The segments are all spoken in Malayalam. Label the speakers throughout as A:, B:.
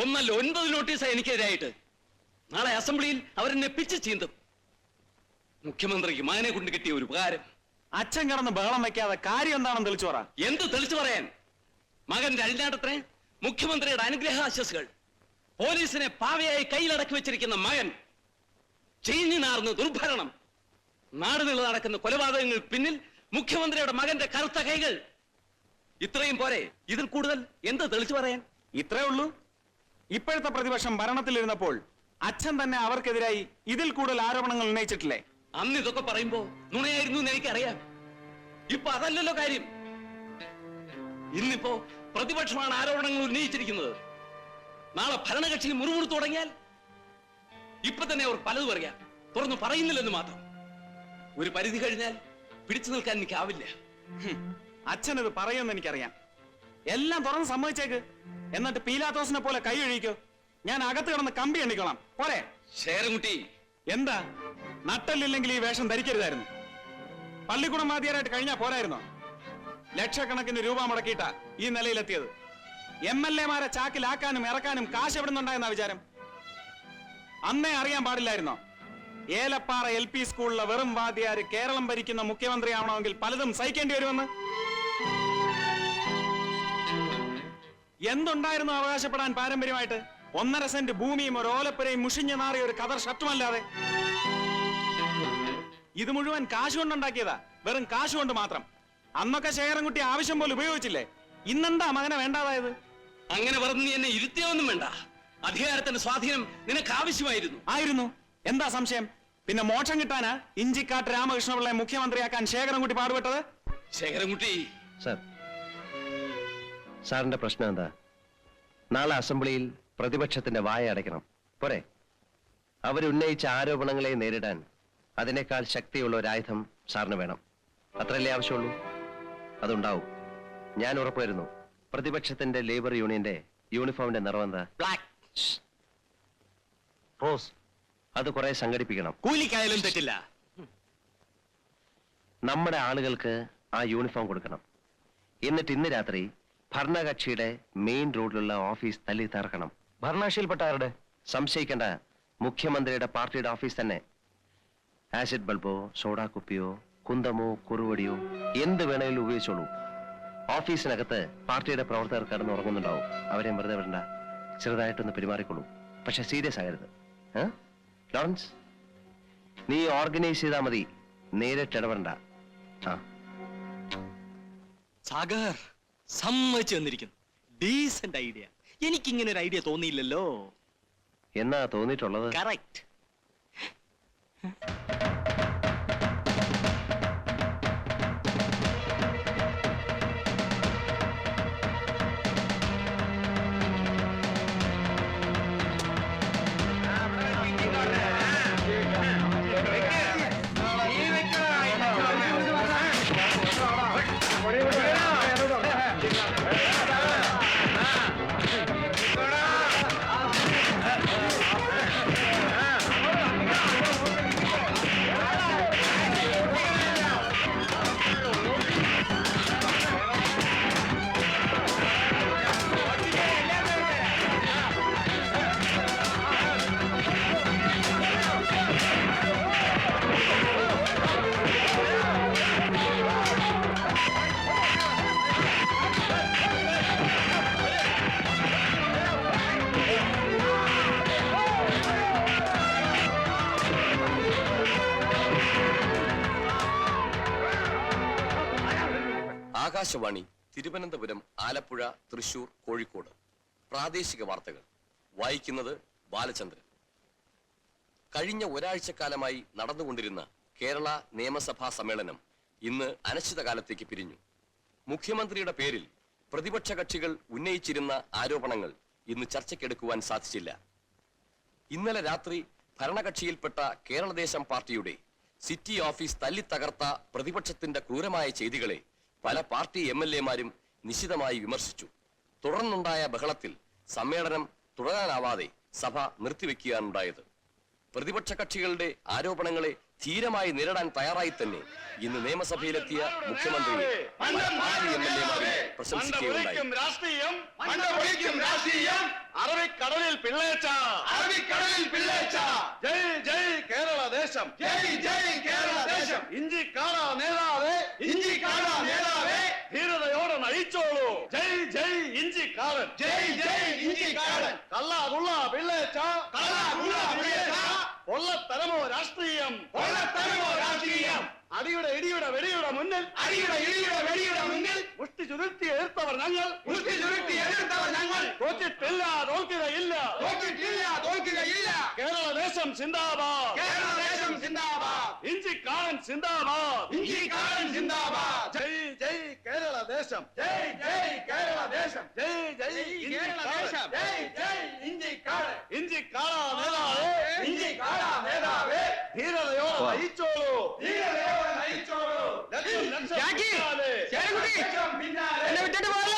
A: ഒന്നല്ല ഒൻപത് നോട്ടീസാ എനിക്കെതിരായിട്ട്. നാളെ അസംബ്ലിയിൽ അവരെന്നെ പിച്ച് ചീന്തും. മുഖ്യമന്ത്രിക്ക് മകനെ കൊണ്ട് കിട്ടിയ ഒരു ഉപകാരം.
B: അച്ഛൻ കിടന്ന് ബഹളം വെക്കാതെ കാര്യം എന്താണെന്ന് തെളിച്ചു പറ.
A: എന്ത് തെളിച്ചു പറയാൻ? മകന്റെ അഴിഞ്ഞാട്ടത്തിന് മുഖ്യമന്ത്രിയുടെ അനുഗ്രഹാശസ്സുകൾ. പോലീസിനെ പാവയായി കയ്യിലടക്കി വെച്ചിരിക്കുന്ന മകൻ ചീഞ്ഞു നാർന്ന് ദുർഭരണം. നാടുനില നടക്കുന്ന കൊലപാതകങ്ങൾ പിന്നിൽ മുഖ്യമന്ത്രിയുടെ മകന്റെ കറുത്ത കൈകൾ. ഇത്രയും പോരെ ഇതിൽ കൂടുതൽ എന്ത് തെളിച്ചു പറയാൻ?
B: ഇത്രേ ഉള്ളൂ. ഇപ്പോഴത്തെ പ്രതിപക്ഷം ഭരണത്തിലിരുന്നപ്പോൾ അച്ഛൻ തന്നെ അവർക്കെതിരായി ഇതിൽ കൂടുതൽ ആരോപണങ്ങൾ ഉന്നയിച്ചിട്ടില്ലേ?
A: അന്ന് ഇതൊക്കെ പറയുമ്പോ നുണയായിരുന്നു എന്ന് എനിക്കറിയാം. ഇപ്പൊ അതല്ലല്ലോ കാര്യം. ഇന്നിപ്പോ പ്രതിപക്ഷമാണ് ആരോപണങ്ങൾ ഉന്നയിച്ചിരിക്കുന്നത്. നാളെ ഭരണകക്ഷി മുറുമുറുത്തു തുടങ്ങിയാൽ ഇപ്പൊ തന്നെ അവർ പലതും അറിയാം. തുറന്നു പറയുന്നില്ലെന്ന് മാത്രം. ഒരു പരിധി കഴിഞ്ഞാൽ പിടിച്ചു നിൽക്കാൻ എനിക്കാവില്ല.
B: ഇത് പറയുമെന്ന് എനിക്കറിയാം. എല്ലാം തുറന്ന് സമ്മതിച്ചേക്ക്. എന്നിട്ട് പീലാത്തോസിനെ പോലെ കൈ ഒഴിക്കോ. ഞാൻ അകത്ത് കിടന്ന് കമ്പി എണ്ണിക്കോളാം. പോരെ.
A: ശേരൻകുട്ടി
B: എന്താ? നട്ടല്ലില്ലെങ്കിൽ ഈ വേഷം ധരിക്കരുതായിരുന്നു. പള്ളിക്കുടം വാദ്യാരായിട്ട് കഴിഞ്ഞാ പോരായിരുന്നോ? ലക്ഷക്കണക്കിന് രൂപ മുടക്കിയിട്ടാ ഈ നിലയിലെത്തിയത്. എം എൽ എമാരെ ചാക്കിലാക്കാനും ഇറക്കാനും കാശ് എവിടെ നിന്നുണ്ടായെന്ന വിചാരം? അന്നേ അറിയാൻ പാടില്ലായിരുന്നോ? ഏലപ്പാറ എൽ പി സ്കൂളിലെ വെറും വാദ്യാര് കേരളം ഭരിക്കുന്ന മുഖ്യമന്ത്രി ആവണമെങ്കിൽ പലതും സഹിക്കേണ്ടി വരുമെന്ന്? എന്തുണ്ടായിരുന്നു അവകാശപ്പെടാൻ പാരമ്പര്യമായിട്ട്? ഒന്നര സെന്റ് ഭൂമിയും ഒരു ഓലപ്പുരയും മുഷിഞ്ഞു നാറിയ ഒരു കതർ ഷർട്ടുമല്ലാതെ. ഇത് മുഴുവൻ കാശ് കൊണ്ടുണ്ടാക്കിയതാ. വെറും കാശ് കൊണ്ട് മാത്രം. അന്നൊക്കെ ശേഖരൻകുട്ടി ആവശ്യം പോലും ഉപയോഗിച്ചില്ലേ? ഇന്നെന്താ മകനെ വേണ്ടാതായത്?
A: അങ്ങനെ പറഞ്ഞ് നീ എന്നെ ഇരുത്തിയൊന്നും വേണ്ട. അധികാരത്തിന്റെ സ്വാധീനം നിനക്ക് ആവശ്യമായിരുന്നു.
B: ആയിരുന്നു. എന്താ സംശയം? പിന്നെ മോക്ഷം കിട്ടാനാ ഇഞ്ചിക്കാട്ട് രാമകൃഷ്ണപിള്ളയെ മുഖ്യമന്ത്രിയാക്കാൻ ശേഖരൻകുട്ടി പാടുപെട്ടത്?
A: ശേഖരൻകുട്ടി
C: സർ സാറിന്റെ പ്രശ്നം എന്താ? നാളെ അസംബ്ലിയിൽ പ്രതിപക്ഷത്തിന്റെ വായ അടയ്ക്കണം. പോരെ. അവരുന്നയിച്ച ആരോപണങ്ങളെ നേരിടാൻ അതിനേക്കാൾ ശക്തിയുള്ള ഒരു ആയുധം സാറിന് വേണം. അത്രയല്ലേ ആവശ്യമുള്ളൂ? അതുണ്ടാവും. ഞാൻ ഉറപ്പുവരുന്നു. പ്രതിപക്ഷത്തിന്റെ ലേബർ യൂണിയന്റെ യൂണിഫോമിന്റെ നിറവെന്താ
A: ബ്ലാക്ക്
C: റോസ് അത് കുറെ സംഘടിപ്പിക്കണം.
A: കൂലിക്കായാലും തെറ്റില്ല.
C: നമ്മുടെ ആളുകൾക്ക് ആ യൂണിഫോം കൊടുക്കണം. എന്നിട്ട് ഇന്ന് രാത്രി ഭരണകക്ഷിയുടെ മെയിൻ റോഡിലുള്ള ഓഫീസ് തല്ലി തകർക്കണം. ഭരണകക്ഷിയിൽപ്പെട്ട ആരുടെ? സംശയിക്കേണ്ട. മുഖ്യമന്ത്രിയുടെ പാർട്ടിയുടെ ഓഫീസ് തന്നെ. ആസിഡ് ബൾബോ സോഡാ കുപ്പിയോ കുന്തമോ കുറുവടിയോ എന്ത് വേണേലും ഉപയോഗിച്ചോളൂ. ഓഫീസിനകത്ത് പാർട്ടിയുടെ പ്രവർത്തകർ കടന്ന് ഉറങ്ങുന്നുണ്ടാവും അവരെയും വെറുതെ വിടണ്ട. ചെറുതായിട്ടൊന്ന് പെരുമാറിക്കൊള്ളൂ. പക്ഷെ സീരിയസ് ആകരുത്? ലോറൻസ് നീ ഓർഗനൈസ് ചെയ്താൽ മതി. നേരിട്ട് ഇടപെടണ്ട. ആ.
D: സാഗർ. സമ്മതിച്ചു തന്നിരിക്കുന്നു. ഡീസന്റ് ഐഡിയ എനിക്ക് ഇങ്ങനെ ഒരു ഐഡിയ തോന്നിയില്ലല്ലോ.
C: എന്നാ തോന്നിയിട്ടുള്ളത്?
D: കറക്റ്റ്
E: ആകാശവാണി തിരുവനന്തപുരം ആലപ്പുഴ തൃശൂർ കോഴിക്കോട്. പ്രാദേശിക വാർത്തകൾ. വായിക്കുന്നത് ബാലചന്ദ്രൻ. കഴിഞ്ഞ ഒരാഴ്ചക്കാലമായി നടന്നുകൊണ്ടിരുന്ന കേരള നിയമസഭാ സമ്മേളനം ഇന്ന് അനിശ്ചിതകാലത്തേക്ക് പിരിഞ്ഞു. മുഖ്യമന്ത്രിയുടെ പേരിൽ പ്രതിപക്ഷ കക്ഷികൾ ഉന്നയിച്ചിരുന്ന ആരോപണങ്ങൾ ഇന്ന് ചർച്ചയ്ക്കെടുക്കുവാൻ സാധിച്ചില്ല. ഇന്നലെ രാത്രി ഭരണകക്ഷിയിൽപ്പെട്ട കേരളദേശം പാർട്ടിയുടെ സിറ്റി ഓഫീസ് തല്ലിത്തകർത്ത പ്രതിപക്ഷത്തിന്റെ ക്രൂരമായ ചെയ്തികളെ പല പാർട്ടി എം എൽ എമാരും നിശിതമായി വിമർശിച്ചു. തുടർന്നുണ്ടായ ബഹളത്തിൽ സമ്മേളനം തുടരാനാവാതെ സഭ നിർത്തിവെക്കുകയാണുണ്ടായത്. പ്രതിപക്ഷ കക്ഷികളുടെ ആരോപണങ്ങളെ ധീരമായി നേരിടാൻ തയ്യാറായി തന്നെ ഇന്ന് നിയമസഭയിലെത്തിയ മുഖ്യമന്ത്രി പല പാർട്ടി എം എൽ എമാരും പ്രശംസിക്കുകയുണ്ടായി.
F: രാഷ്ട്രീയം
B: പിള്ളേച്ച.
F: അറബിക്കടലിൽ പിള്ളേച്ച.
B: ജയ് ജയ് കേരള ദേശം.
F: ജയ് ജയ് കേരള ദേശം.
B: ഇഞ്ചി കാണാ നേടാതെ
F: ഇഞ്ചി കാണാ
B: ജയ് ഇഞ്ചി കാളൻ
F: ജയ് ജയ് ഇഞ്ചി കാടൻ
B: കള്ള കുള്ള പിള്ളേച്ച
F: കള്ള കുള്ള പിള്ളേച്ച
B: കൊള്ളത്തരമോ രാഷ്ട്രീയം?
F: കൊള്ളത്തരമോ രാഷ്ട്രീയം?
B: അടിയുടെ ഇടിയുടെ വെടിയുടെ മുന്നിൽ
F: അടിയുടെ ഇടിയുടെ വെടിയുടെ മുന്നിൽ
B: മുഷ്ടി ചുരുത്തി എതിർത്തവർ ഞങ്ങൾ
F: മുഷ്ടി ചുരുട്ടി എതിർത്തവർ ഞങ്ങൾ
B: തോറ്റിട്ടില്ല തോൽക്കുകയില്ല
F: തോറ്റിട്ടില്ല തോൽക്കുകയില്ല
B: കേരള ദേശം സിന്ദാബാദ്
F: കേരള ദേശം സിന്ദാബാദ്
B: ഇഞ്ചി കാളൻ സിന്ദാബാദ്
F: ഇഞ്ചി കാടൻ സിന്ദാബാദ്
B: ജയ് ജയ് കേരള ദേശം
F: ജയ് ജയ് കേരള ദേശം
B: ജയ് ജയ് ഇഞ്ചി
F: കേരള
B: കാളൻ.
F: ദേശം ജയ് ജയ് ഇഞ്ചി കാടൻ
B: நைச்சோலோ வீரதேவன் நைச்சோலோ
F: லட்சம் லட்சம் யாக்கி
B: சேரகுடி லட்சம்
F: பின்னாலே. என்ன
B: விட்டுட்டு போறல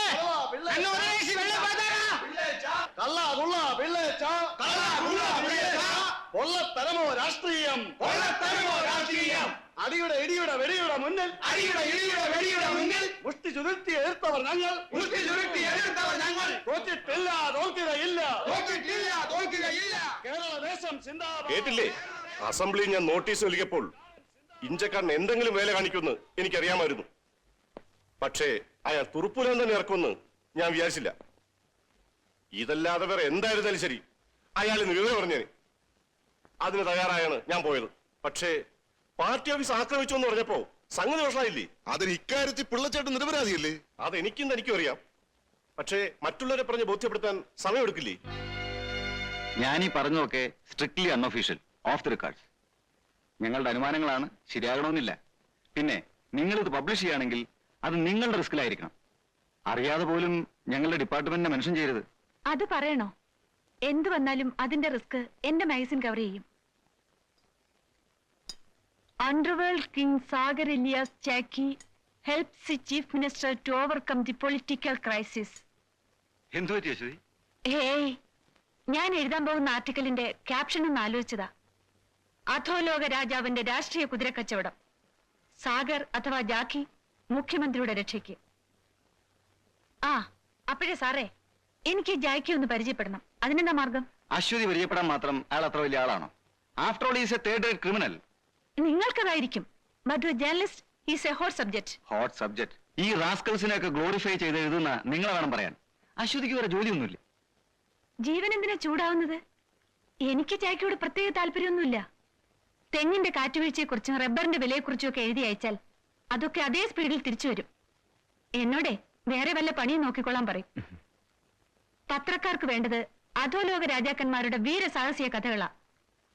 D: நல்ல
B: ஒரு
F: நிமிஷம் வெள்ள
D: பாத்தாரா பிள்ளைச்சா கல்லா
B: குல்லா பிள்ளைச்சா
F: கல்லா
B: குல்லா பிள்ளைச்சா கொல்ல
F: தரமோ ராஷ்டிரியம் கொல்ல
B: தரமோ ராஷ்டிரியம்.
F: அடியுட இடியுட
B: வெடியுட முன்னில். அடியுட இடியுட
F: வெடியுட முன்னில். முஷ்டி சுருட்டி
B: எதிர்த்தவர் நாங்கள். முஷ்டி சுருட்டி
F: எதிர்த்தவர் நாங்கள். தோச்சிட்டில்ல தோல்கிற
B: இல்ல. தோச்சிட்டில்ல
F: தோல்கிற இல்ல.
B: கேரள தேசம் சிந்தாபம்
G: கேட்டில்லே. അസംബ്ലിയിൽ ഞാൻ നോട്ടീസ് നൽകിയപ്പോൾ ഇഞ്ചക്കാരൻ എന്തെങ്കിലും വേല കാണിക്കുമെന്ന് എനിക്കറിയാമായിരുന്നു. പക്ഷേ അയാൾ തുറുപ്പുലം തന്നെ ഇറക്കുമെന്ന് ഞാൻ വിചാരിച്ചില്ല. ഇതല്ലാതെ വേറെ എന്തായിരുന്നാലും ശരി. അയാൾ ഇന്ന് വിവരം പറഞ്ഞേനെ അതിന് തയ്യാറായാണ് ഞാൻ പോയത്. പക്ഷേ പാർട്ടി ഓഫീസ് ആക്രമിച്ചു എന്ന് പറഞ്ഞപ്പോ സംഗതി വഷളായില്ലേ?
H: അതിന് ഇക്കാര്യത്തിൽ പിള്ളച്ചേട്ടൻ നിരപരാധിയല്ലേ?
G: അത് എനിക്കും തനിക്കും അറിയാം. പക്ഷേ മറ്റുള്ളവരെ പറഞ്ഞ് ബോധ്യപ്പെടുത്താൻ സമയമെടുക്കില്ലേ?
I: ഞാനീ ഈ പറഞ്ഞതൊക്കെ strictly unofficial off the records ഞങ്ങളുടെ അനുമാനങ്ങളാണ് ശരിയാകണമെന്നില്ല. പിന്നെ നിങ്ങളിത് പബ്ലിഷ് ചെയ്യുകയാണെങ്കിൽ അത് നിങ്ങളുടെ റിസ്കിലായിരിക്കണം അറിയാതെ പോലും ഞങ്ങളുടെ ഡിപ്പാർട്ട്മെന്റിനെ മെൻഷൻ ചെയ്യരുത്.
J: അത് പറയണോ? എന്ത് വന്നാലും അതിന്റെ റിസ്ക് എന്റെ മാഗസിൻ കവർ ചെയ്യും. Underworld king Sagar alias Jacky helps the chief minister to overcome the political crisis
I: എന്തു പറ്റി അശ്വതി
J: ഹേയ് ഞാൻ എഴുതാൻ പോകുന്ന ആർട്ടിക്കലിന്റെ ക്യാപ്ഷൻ ഒന്ന് ആലോചിച്ചതാ. അധോലോക രാജാവിന്റെ രാഷ്ട്രീയ കുതിരക്കച്ചവടം. സാഗർ അഥവാ ജാക്കി മുഖ്യമന്ത്രിയുടെ രക്ഷയ്ക്ക്. ആ അപ്പോഴേ സാറേ എനിക്ക് ജാക്കി ഒന്ന് പരിചയപ്പെടണം. അതിനെന്താ മാർഗം?
I: അശ്വതി പരിചയപ്പെടാൻ മാത്രം അയാൾ അത്ര വലിയ ആളാണോ? After all is a third rate criminal
J: നിങ്ങൾക്കതായിരിക്കും. But journalist is a hot subject
I: hot subject ഈ റാസ്കൽസിനെ ഒക്കെ ഗ്ലോറിഫൈ ചെയ്ത് എഴുതുന്ന നിങ്ങളെ വേണം പറയാൻ. അശ്വതിക്ക് വേറെ ജോലിയൊന്നുമില്ല.
J: ജീവൻ എന്തിനാ ചൂടാവുന്നത്? എനിക്ക് ജാക്കിയോട് പ്രത്യേക താല്പര്യമൊന്നുമില്ല. തെങ്ങിന്റെ കാറ്റുവീഴ്ചയെക്കുറിച്ചും റബ്ബറിന്റെ വിലയെക്കുറിച്ചും ഒക്കെ എഴുതി അയച്ചാൽ അതൊക്കെ അതേ സ്പീഡിൽ തിരിച്ചു വരും. എന്നോടെ വേറെ വല്ല പണിയും നോക്കിക്കൊള്ളാൻ പറയും. പത്രക്കാർക്ക് വേണ്ടത് അധോലോക രാജാക്കന്മാരുടെ വീരസാഹസിക കഥകളാ.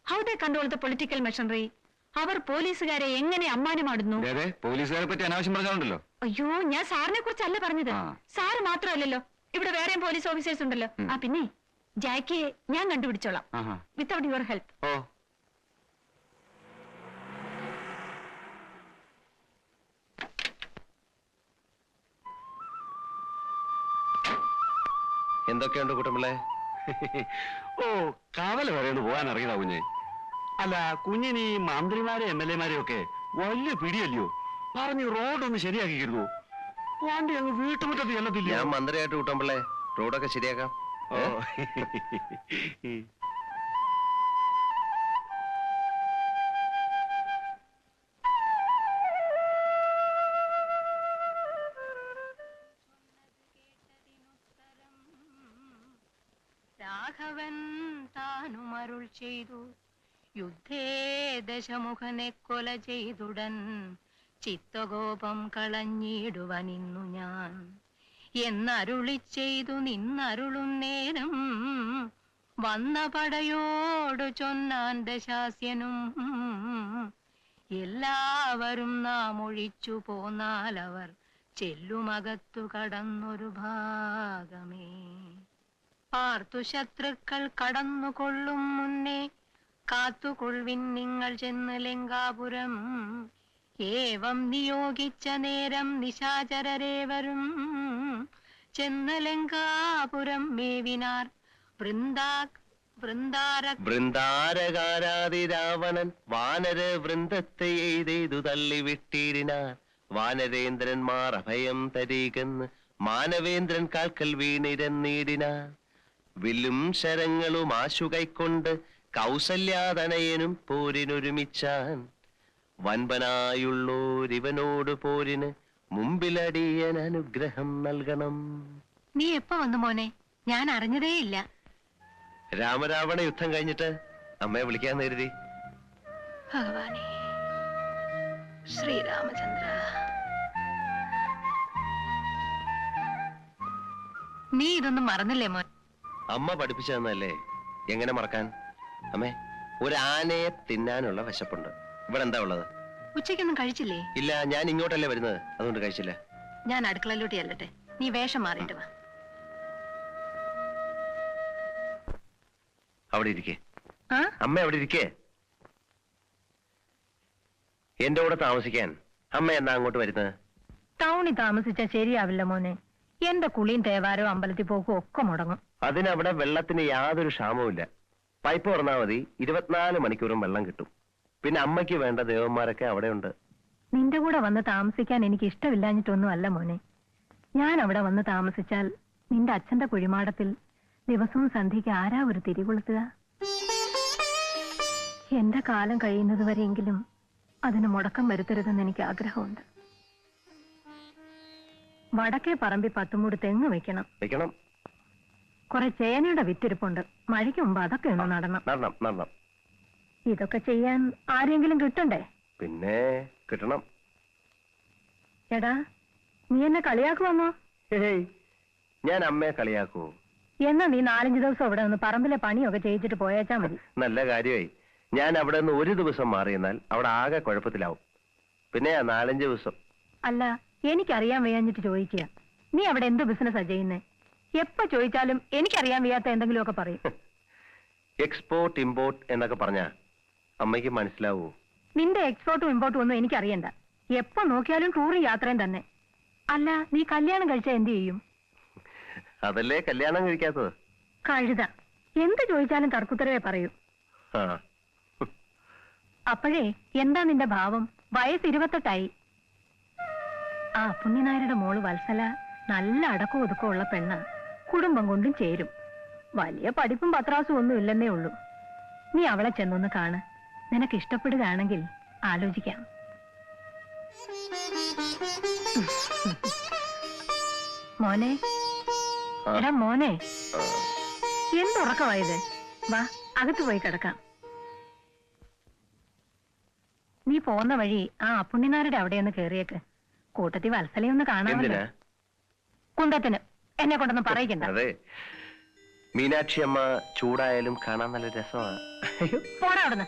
J: How they control the political machinery അവർ പോലീസുകാരെ എങ്ങനെ അമ്മാനമാടുന്നു
I: പോലീസുകാരെ പറ്റി അനാവശ്യം
J: അയ്യോ ഞാൻ സാറിനെ കുറിച്ചല്ല പറഞ്ഞത്. സാറ് മാത്രമല്ലല്ലോ ഇവിടെ വേറെയും പോലീസ് ഓഫീസേഴ്സ് ഉണ്ടല്ലോ. ആ പിന്നെ ജാക്കിയെ ഞാൻ കണ്ടുപിടിച്ചോളാം. വിത്തൗട്ട് യുവർ ഹെൽപ്പ്
C: എന്തൊക്കെയുണ്ട് കുട്ടമ്പിളെ
I: ഓ കാവല വരെയൊന്ന് പോകാൻ ഇറങ്ങിയതാ കുഞ്ഞെ? അല്ല കുഞ്ഞിന് ഈ മന്ത്രിമാരെ എം എൽ എമാരെ ഒക്കെ വലിയ പിടിയല്ലയോ? പറഞ്ഞ് റോഡൊന്ന് ശരിയാക്കിയിരുന്നു വണ്ടി അങ്ങ് വീട്ടുമുറ്റത്ത് ചെല്ലത്തില്ല
C: ഞാൻ മന്ത്രിയായിട്ട് കുട്ടമ്പിളെ റോഡൊക്കെ ശരിയാക്കാം.
I: ഓ.
K: ചെയ്തു. യുദ്ധേ ദശമുഖനെ കൊല ചെയ്തുടൻ. ചിത്തകോപം കളഞ്ഞിടുവനിന്നു ഞാൻ. എന്നരുളി ചെയ്തു നിന്നരുളും നേരം. വന്ന പടയോടു ചൊന്നാൻ ദശാസ്യനും. എല്ലാവരും നാം ഒഴിച്ചു പോന്നാലവർ ചെല്ലുമകത്തു കടന്നൊരു ഭാഗമേ. പാർത്തു ശത്രുക്കൾ കടന്നുകൊള്ളും മുന്നേ. കാത്തുകൊള്ളിൻ നിങ്ങൾ ചെന്ന് ലങ്കാപുരം. ഏവം നിയോഗിച്ച നേരം നിശാചരരേവരും ചെന്ന് ലങ്കാപുരം മേവിനാർ. വൃന്ദാ വൃന്ദാര
C: വൃന്ദാരകാരാതി രാവണൻ വാനര വൃന്ദത്തെ എഴുതേതു തള്ളി വിട്ടിടിനാർ വാനരേന്ദ്രന്മാർ അഭയം തരീകെന്ന് മാനവേന്ദ്രൻ കാൽക്കൽ വീണിരന്നീടിനാർ വില്ലും ശരങ്ങളും ആശു കൈക്കൊണ്ട് കൗസല്യാതനയനും പോരിനൊരുമിച്ചാൻ. വൻപനായുള്ളോരിവനോട് പോരിന് മുമ്പിലടിയൻ അനുഗ്രഹം നൽകണം.
K: നീ എപ്പ വന്നു മോനെ? ഞാൻ അറിഞ്ഞതേയില്ല.
C: രാമരാവണ യുദ്ധം കഴിഞ്ഞിട്ട് അമ്മയെ വിളിക്കാൻ കരുതി
K: ഭഗവാനെ ശ്രീരാമചന്ദ്ര. നീ ഇതൊന്നും മറന്നില്ലേ മോൻ?
C: അമ്മ പഠിപ്പിച്ചു തന്നല്ലേ എങ്ങനെ മറക്കാൻ? അമ്മേ ഒരു ആനയെ തിന്നാനുള്ള വിശപ്പുണ്ട്. ഇവിടെ എന്താ ഉള്ളത്?
K: ഉച്ചയ്ക്കൊന്നും കഴിച്ചില്ലേ?
C: ഇല്ല ഞാൻ ഇങ്ങോട്ടല്ലേ വരുന്നത്. അതുകൊണ്ട് കഴിച്ചില്ല.
K: ഞാൻ അടുക്കളയിലോട്ട് ചെല്ലട്ടെ. നീ വേഷം മാറിയിട്ട് വാ.
C: അവിടെ ഇരിക്കേ.
K: ആ?
C: അമ്മ അവിടെ ഇരിക്കേ. എന്റെ കൂടെ താമസിക്കാൻ അമ്മ എന്നാ അങ്ങോട്ട് വരുന്നത്?
K: ടൗണിൽ താമസിച്ചാ ശരിയാവില്ല മോനെ. എന്റെ കുളിയും തേവാരവും അമ്പലത്തിൽ പോക്കും ഒക്കെ മുടങ്ങും.
C: അതിനവിടെ വെള്ളത്തിന് യാതൊരു ക്ഷാമവുമില്ല പൈപ്പ് തുറന്നാൽ മതി. ഇരുപത്തിനാല് മണിക്കൂറും വെള്ളം കിട്ടും. പിന്നെ അമ്മയ്ക്ക് വേണ്ട ദേവന്മാരൊക്കെ അവിടെ ഉണ്ട്
K: നിന്റെ കൂടെ വന്ന് താമസിക്കാൻ എനിക്ക് ഇഷ്ടമില്ലാഞ്ഞിട്ടൊന്നും അല്ല മോനെ. ഞാൻ അവിടെ വന്ന് താമസിച്ചാൽ നിന്റെ അച്ഛന്റെ കുഴിമാടത്തിൽ ദിവസവും സന്ധ്യയ്ക്ക് ആരാ ഒരു തിരികൊളുത്തുക എന്റെ കാലം കഴിയുന്നത് വരെയെങ്കിലും അതിന് മുടക്കം വരുത്തരുതെന്ന് എനിക്ക് ആഗ്രഹമുണ്ട്. വടക്കേ പറമ്പി പത്തുമൂട് തെങ്ങ് വെക്കണം.
C: വെക്കണം.
K: കുറെ ചേനയുടെ വിത്തിരിപ്പുണ്ട്. മഴയ്ക്ക് മുമ്പ് അതൊക്കെ ഒന്ന് നടണം.
C: നടണം നടണം.
K: ഇതൊക്കെ ചെയ്യാൻ ആരെങ്കിലും കിട്ടണ്ടേ?
C: പിന്നെ കിട്ടണം.
K: എടാ നീ എന്നെ കളിയാക്കുവന്നോ?
C: ഞാൻ അമ്മയെ കളിയാക്കൂ.
K: എന്നാ നീ നാലഞ്ചു ദിവസം ഇവിടെ നിന്ന് പറമ്പിലെ പണിയൊക്കെ ചെയ്യിച്ചിട്ട് പോയേച്ചാ മതി.
C: നല്ല കാര്യമായി. ഞാൻ അവിടെ നിന്ന് ഒരു ദിവസം മാറിയെന്നാൽ അവിടെ ആകെ കുഴപ്പത്തിലാവും. പിന്നെ നാലഞ്ച് ദിവസം.
K: അല്ല എനിക്കറിയാൻ വയ്യാഞ്ഞിട്ട് ചോദിക്കുക. നീ അവിടെ എന്ത് ബിസിനസ്സാ ചെയ്യുന്നേ? എപ്പോ ചോദിച്ചാലും എനിക്കറിയാൻ വയ്യാത്ത എന്തെങ്കിലുമൊക്കെ പറയും.
C: എക്സ്പോർട്ട് ഇമ്പോർട്ട് എന്നൊക്കെ പറഞ്ഞാ അമ്മയ്ക്ക് മനസ്സിലാവൂ.
K: നിന്റെ എക്സ്പോർട്ടും ഇമ്പോർട്ടും ഒന്നും എനിക്കറിയണ്ട. എപ്പോ നോക്കിയാലും ടൂറും യാത്രയും തന്നെ. അല്ല നീ കല്യാണം കഴിച്ചാ എന്ത് ചെയ്യും?
C: അതല്ലേ കല്യാണം കഴിക്കാത്തത്?
K: കഴുത. എന്ത് ചോദിച്ചാലും തർക്കുത്തരവേ പറയൂ. അപ്പോഴേ എന്താ നിന്റെ ഭാവം? വയസ്സ് ഇരുപത്തെട്ടായി. ആ പുണ്യനായരുടെ മോൾ വത്സല നല്ല അടക്കം ഒതുക്കമുള്ള ഉള്ള പെണ്ണ. കുടുംബം കൊണ്ടും ചേരും. വലിയ പഠിപ്പും പത്രാസും ഒന്നും ഇല്ലെന്നേ ഉള്ളൂ. നീ അവളെ ചെന്നൊന്ന് കാണ്. നിനക്ക് ഇഷ്ടപ്പെടുകയാണെങ്കിൽ ആലോചിക്കാം. മോനെ. എടാ മോനെ. എന്തുറക്കമായത്? വാ അകത്ത് പോയി കിടക്കാം. നീ പോന്ന വഴി ആ അപ്പുണ്ണിനാരുടെ അവിടെയൊന്ന് കേറിയേക്ക്. കൂട്ടത്തിൽ വത്സലയൊന്ന് കാണാമല്ലോ.
C: കുണ്ടത്തിന്
K: കുന്തത്തിന്. എന്നെ കൊണ്ടൊന്നും പറയിക്കണ്ട.
C: അതെ. മീനാക്ഷി അമ്മ ചൂടായാലും കാണാൻ നല്ല രസമാണ്
K: പോടാ അവിടുന്ന്.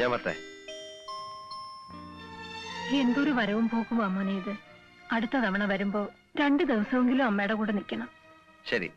C: ഞാൻ പറ്റേ
K: എന്തൊരു വരവും പോക്കും അമ്മനെ ഇത്. അടുത്ത തവണ വരുമ്പോ രണ്ടു ദിവസമെങ്കിലും അമ്മയുടെ കൂടെ നിൽക്കണം.
C: ശരി.